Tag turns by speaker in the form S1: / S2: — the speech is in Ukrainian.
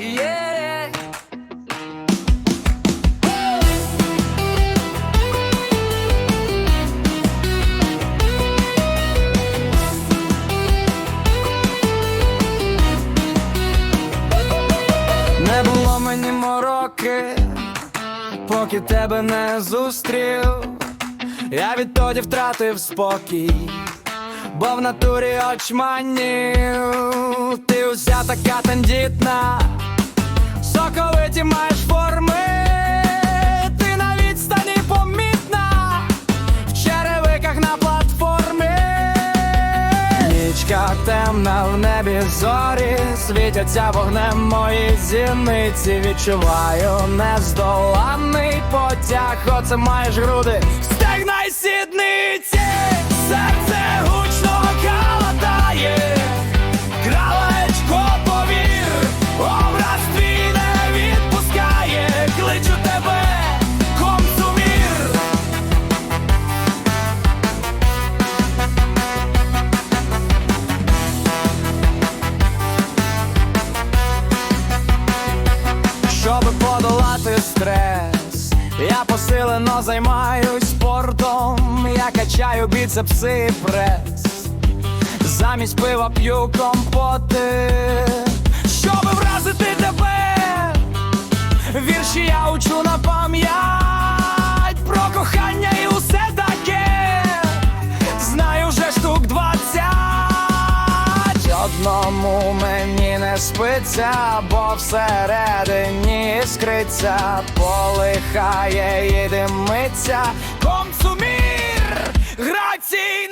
S1: Не було мені мороки, поки тебе не зустрів, я відтоді втратив спокій, бо в натурі очманів ти уся така тендітна соковиті маєш форми, ти на відстані помітна, в черевиках на платформі. Нічка темна в небі зорі, світяться вогнем мої зіниці. Відчуваю нездоланний потяг, оце маєш груди, стрес, я посилено займаюсь спортом, я качаю біцепси і прес, замість пива п'ю компоти, щоб вразити тебе, вірші я учу на спиться, бо всередині скриться, полихає і димиться, комсумір грацій.